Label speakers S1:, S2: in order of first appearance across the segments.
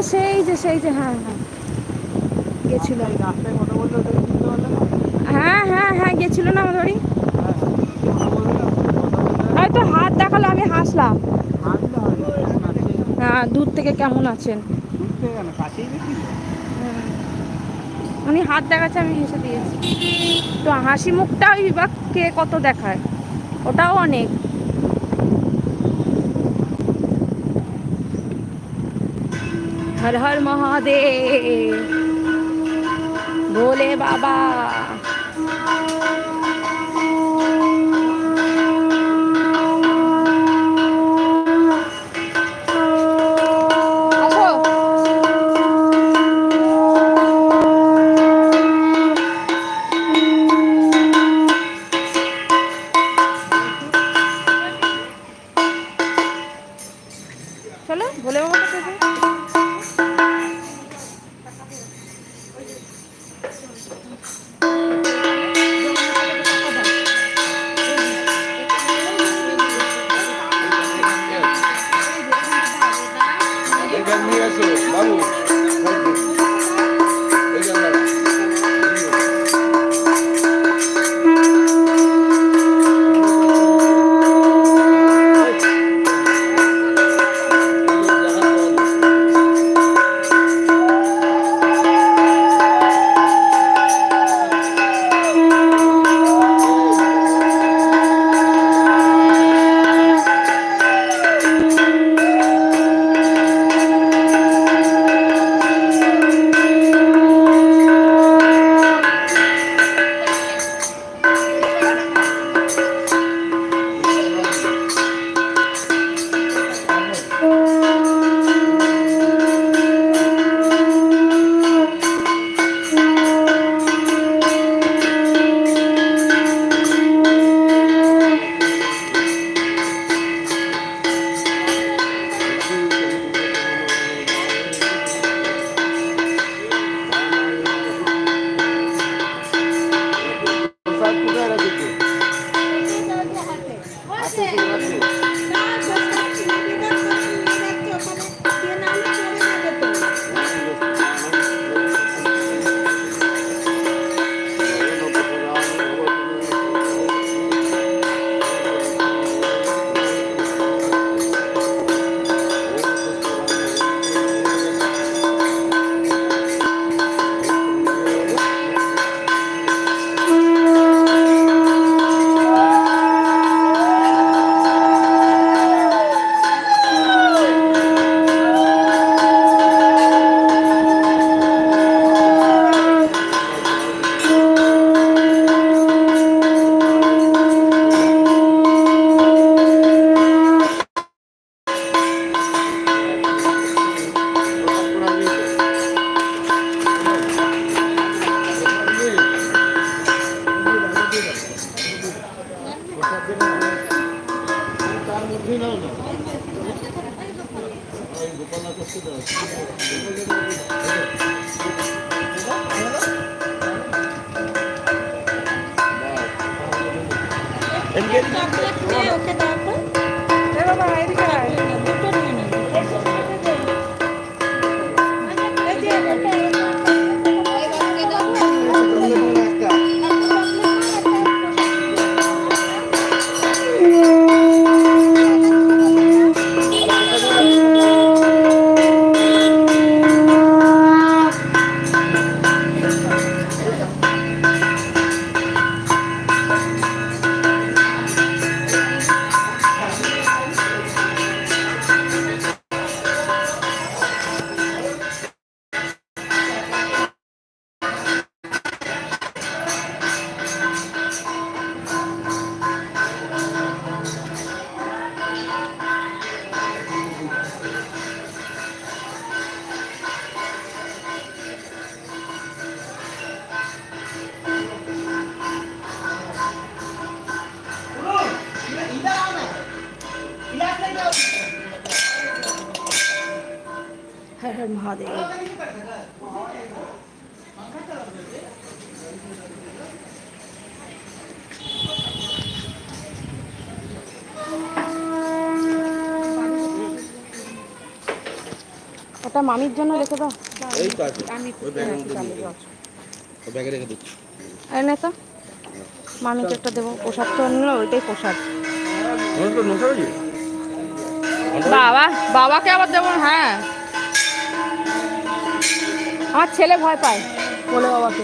S1: আচ্ছা সেই যে সেই যে হ্যাঁ হ্যাঁ। গেছিল।
S2: এই রাস্তায় কথা বলতে ওটাকে চিনতে পারলে না
S1: হ্যাঁ হ্যাঁ হ্যাঁ গেছিল না আমাদের বাড়ি?
S2: হ্যাঁ
S1: হয়তো হাত দেখাল আমি হাসলাম।
S2: হাসলে
S1: হ্যাঁ দূর থেকে কেমন আছেন? হ্যাঁ। উনি হাত দেখাচ্ছে আমি হেসে দিয়েছি। তো হাসি মুখটা ওই বিভাগ কে কত দেখায়? ওটাও অনেক। হর হর মহাদেব। ভোলে বাবা। চলো ভোলে বাবা けるのか ওটা মামির জন্য রেখে দাও।
S3: এই তো আছে।
S1: আমি
S3: ওই ব্যাগের মধ্যে। ওই ব্যাগে রেখে দিচ্ছি।
S1: এনে তো। মামিকে একটা দেবো। প্রসাদ তো নিল ওইটাই
S3: হয়েছে
S1: বাবা বাবাকে আবার দেবো হ্যাঁ। আমার ছেলে ভয় পায়। বলে বাবাকে।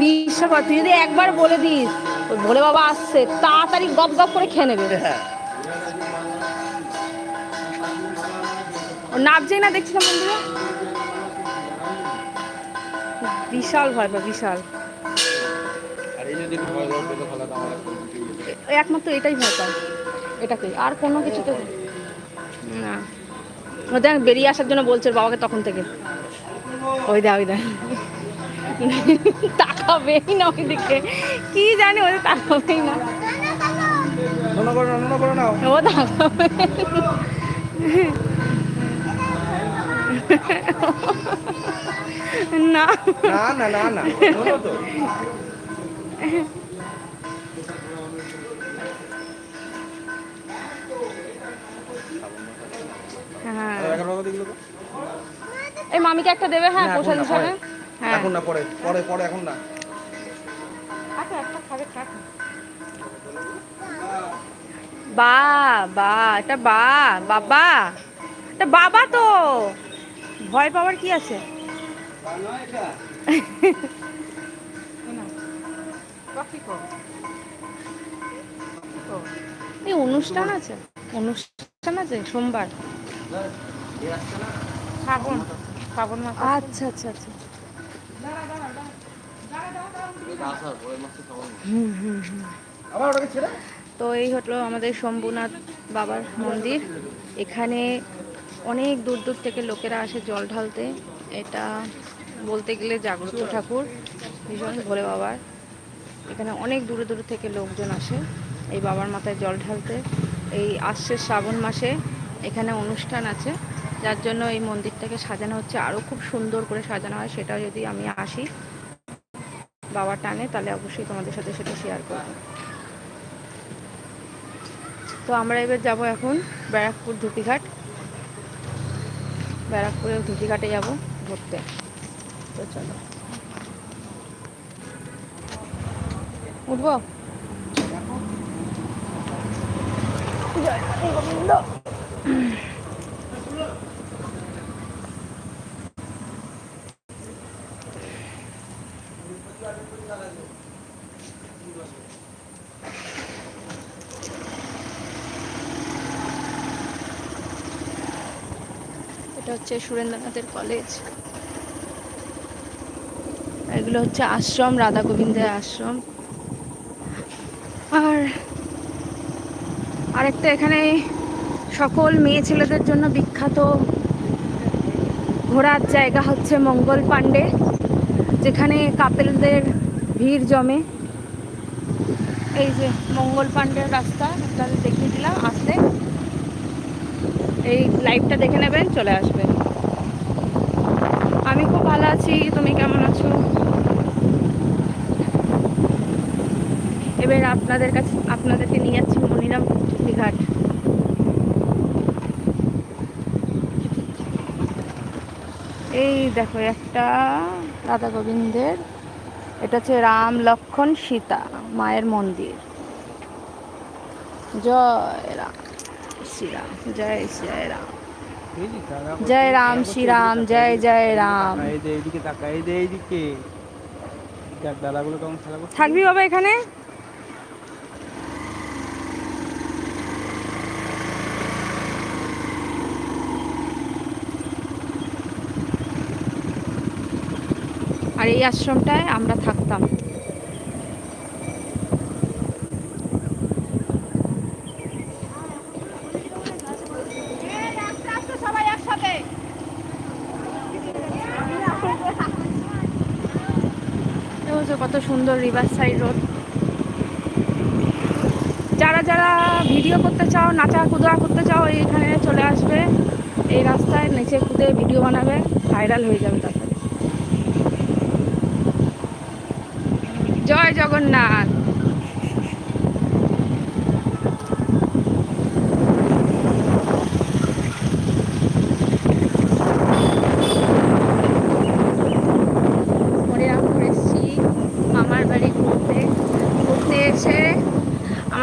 S1: বিশ্বাস তুই যদি একবার বলে দিস ওই ভোলে বাবা আসছে তাড়াতাড়ি গপ গপ করে খেয়ে নেবে।
S3: হ্যাঁ।
S1: ও নাচছেই না দেখছিলাম বন্ধুরা বিশাল ভয় পায় বিশাল
S3: তো
S1: ওই একমাত্র এটাই ভয় পায় এটাকে আর কোনো কিছুতে না ও দেখ বেরিয়ে আসার জন্য বলছে বাবাকে তখন থেকে ওই দেখ ওই দেখ তাকাবেই না ওই দিকে কি জানি ওদের তাকাবেই না
S2: নোনা করে নাও নোনা করে নাও
S1: ও তাকাবে না।
S2: না না না তো।
S1: হ্যাঁ। এই মামিকে একটা দেবে হ্যাঁ হিসাবে হ্যাঁ
S2: এখন না পরে। পরে। পরে এখন না।
S1: বা বা এটা বা বাবা। এটা বাবা তো। ভয় পাওয়ার কি আছে? এই অনুষ্ঠান আছে। অনুষ্ঠান আছে সোমবার। শ্রাবণ শ্রাবণ মাস আচ্ছা আচ্ছা আচ্ছা। তো এই হলো আমাদের শম্ভুনাথ বাবার মন্দির। এখানে অনেক দূর দূর থেকে লোকেরা আসে জল ঢালতে। এটা বলতে গেলে জাগ্রত ঠাকুর, ভীষণ ভোলে বাবার। এখানে অনেক দূরে দূরে থেকে লোকজন আসে এই বাবার মাথায় জল ঢালতে। এই আসছে শ্রাবণ মাসে, এখানে অনুষ্ঠান আছে, যার জন্য এই মন্দিরটাকে সাজানো হচ্ছে। আরও খুব সুন্দর করে সাজানো হয়, সেটা যদি আমি আসি বাবা টানে, তাহলে অবশ্যই তোমাদের সাথে সেটা শেয়ার করব। তো আমরা এবার যাব এখন ব্যারাকপুর ধুতিঘাট। ব্যারাকপুরের ধুতিঘাটে যাব ঘুরতে। তো চলো। উঠবো? জয় গোবিন্দ। এটা হচ্ছে সুরেন্দ্রনাথের কলেজ। এগুলো হচ্ছে আশ্রম, রাধা গোবিন্দের আশ্রম। আর আরেকটা এখানে সকল মেয়ে ছেলেদের জন্য বিখ্যাত ঘোরার জায়গা হচ্ছে মঙ্গল পাণ্ডে, যেখানে কাপেলদের ভিড় জমে। এই যে মঙ্গল পাণ্ডের রাস্তা, আপনাদের দেখিয়ে দিলাম, আসতে। এই লাইভটা দেখে নেবেন, চলে আসবেন। আমি খুব ভালো আছি, তুমি কেমন আছো? এবার আপনাদের কাছে, আপনাদেরকে নিয়ে যাচ্ছি মনিরাম ঘাট এই দেখো, একটা রাধা গোবিন্দের, এটা হচ্ছে রাম লক্ষণ সীতা, মায়ের মন্দির। জয় রাম। শ্রীরাম জয় জয় রাম জয় রাম শ্রীরাম জয় জয় রাম থাকবি বাবা এখানে আর এই আশ্রমটায় আমরা থাকতাম এই হচ্ছে কত সুন্দর রিভার সাইড রোড। যারা যারা ভিডিও করতে চাও, নাচা কুদা করতে চাও, এইখানে চলে আসবে। এই রাস্তায় নিচে কুদে ভিডিও বানাবে, ভাইরাল হয়ে যাবে তারপরে। জয় জগন্নাথ।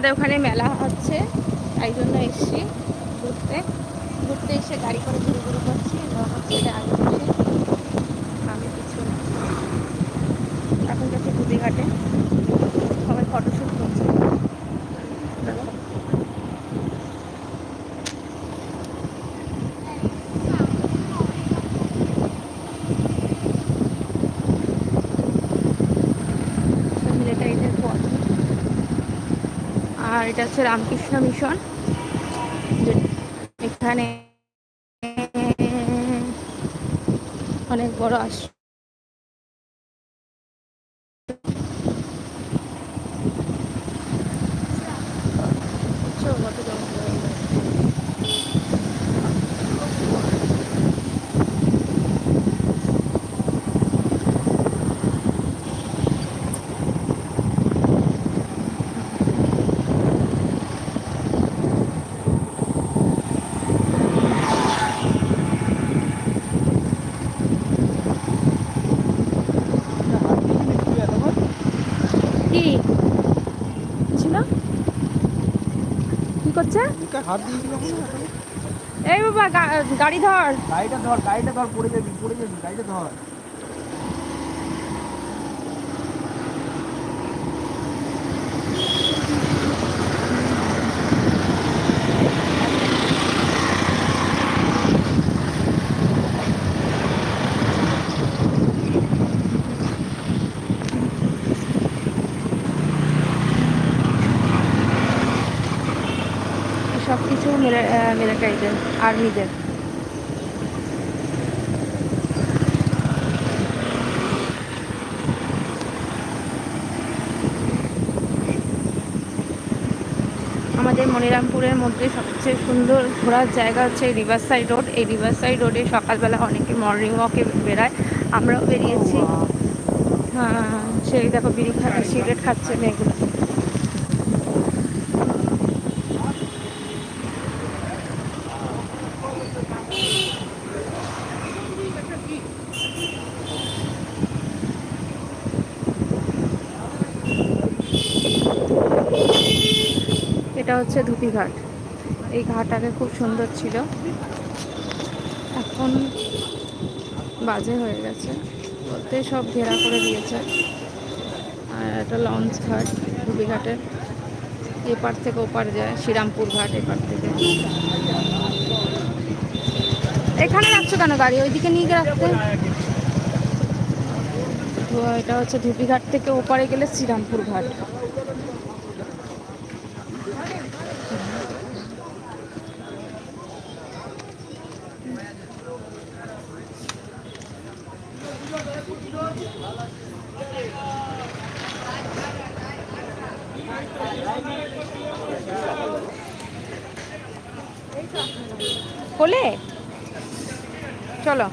S1: আমাদের ওখানে মেলা হচ্ছে, তাই জন্য এসছি ঘুরতে। ঘুরতে এসে গাড়ি করে ঘুরে ঘুরে করছি আগে আমি আমি কিছু এখন যাচ্ছি দুদিঘাটে। সবাই ফটোশ্যুট করছে দেখো। মিলিটারিদের পথ আর এটা হচ্ছে রামকৃষ্ণ মিশন এখানে অনেক বড় আস কত জঙ্গল হয়ে গেছে। কি ছিল কি করছে? এই বাবা গাড়ি ধর।
S2: গাড়িটা ধর গাড়িটা ধর, পড়ে যাবি পড়ে যাবি, গাড়িটা ধর
S1: সব কিছু মিলিটারিদের আর্মিদের আমাদের মনিরামপুরের মধ্যে সবচেয়ে সুন্দর ঘোরার জায়গা হচ্ছে রিভার সাইড রোড এই রিভার সাইড রোডে সকালবেলা অনেকে মর্নিং ওয়াকে বেড়ায়। আমরাও বেরিয়েছি। হ্যাঁ সেই দেখো বিড়ি খা সিগারেট খাচ্ছে মেয়েগুলো। হচ্ছে ধুপিঘাট এই ঘাট আগে খুব সুন্দর ছিল। এখন বাজে হয়ে গেছে। বলতে সব ঘেরা করে দিয়েছে। আর একটা লঞ্চ ঘাট ধুপিঘাটের এপার থেকে ওপার যায়, শ্রীরামপুর ঘাট এপার থেকে। এখানে রাখছো কেন গাড়ি? ওইদিকে নিয়ে গিয়ে রাখতে। তো এটা হচ্ছে ধুপিঘাট থেকে ওপারে গেলে শ্রীরামপুর ঘাট। খোলে চলো।